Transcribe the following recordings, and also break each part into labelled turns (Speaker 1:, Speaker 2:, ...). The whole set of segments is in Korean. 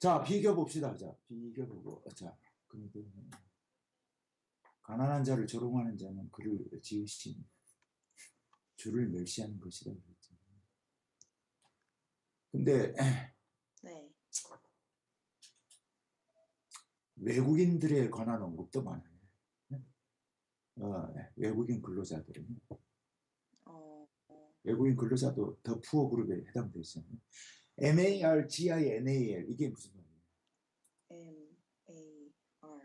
Speaker 1: 자, 비교 봅시다. 자, 비교 보고. 자, 근데 가난한 자를 조롱하는 자는 그를 지으신 주를 멸시하는 것이다. 그랬죠. 근데
Speaker 2: 네.
Speaker 1: 외국인들에 관한 언급도 많아요. 어, 외국인 근로자들은
Speaker 2: 어, 어,
Speaker 1: 외국인 근로자도 더 푸어 그룹에 해당되 어 있어요. M-A-R-G-I-N-A-L 이게 무슨 말이에요?
Speaker 2: M A R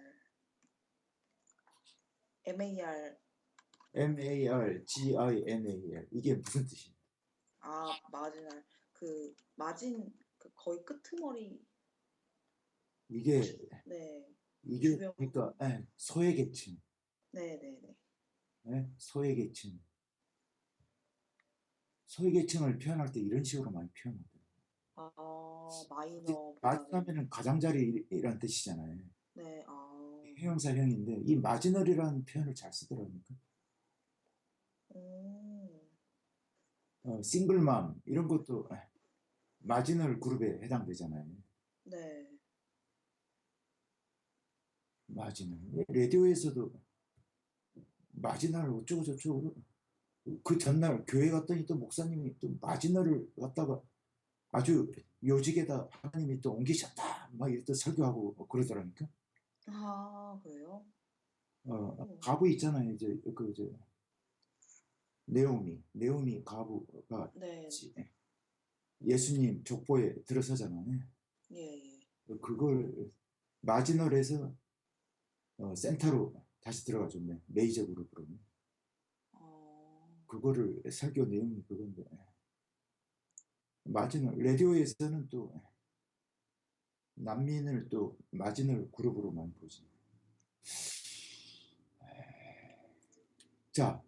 Speaker 2: M A R
Speaker 1: M-A-R-G-I-N-A-L 이게 무슨 뜻이에요?
Speaker 2: 아 마지날 그 마진 그 거의 끄트머리
Speaker 1: 이게
Speaker 2: 네.
Speaker 1: 이게
Speaker 2: 주변.
Speaker 1: 그러니까 예, 소외 계층,
Speaker 2: 네, 네, 네.
Speaker 1: 예, 소외 계층, 소외 계층을 표현할 때 이런 식으로 많이 표현하더라고요.
Speaker 2: 아, 마이너
Speaker 1: 마지노리는 가장자리라는 뜻이잖아요.
Speaker 2: 네, 아.
Speaker 1: 형용사형인데 이 마지노리라는 표현을 잘 쓰더라니까.
Speaker 2: 음.
Speaker 1: 어, 싱글맘 이런 것도 예, 마지널 그룹에 해당되잖아요.
Speaker 2: 네.
Speaker 1: 마지널 라디오에서도 마지널 어쩌고 저쩌고 그 전날 교회 갔더니 또 목사님이 또 마지널을 갖다가 아주 요직에다 하나님이 또 옮기셨다 막 이렇게 설교하고 그러더라니까.
Speaker 2: 아, 그래요?
Speaker 1: 어, 가부 있잖아요. 이제 그 이제 네오미 네오미 가부가
Speaker 2: 네.
Speaker 1: 예수님 족보에 들어서잖아요.
Speaker 2: 예, 예.
Speaker 1: 그걸 마지널에서 어, 센터로 다시 들어가줬네. 메이저 그룹으로.
Speaker 2: 어.
Speaker 1: 그거를 설교 내용이 그건데. 마지널 라디오에서는 또 난민을 또 마지널 그룹으로 많이 보지. 자,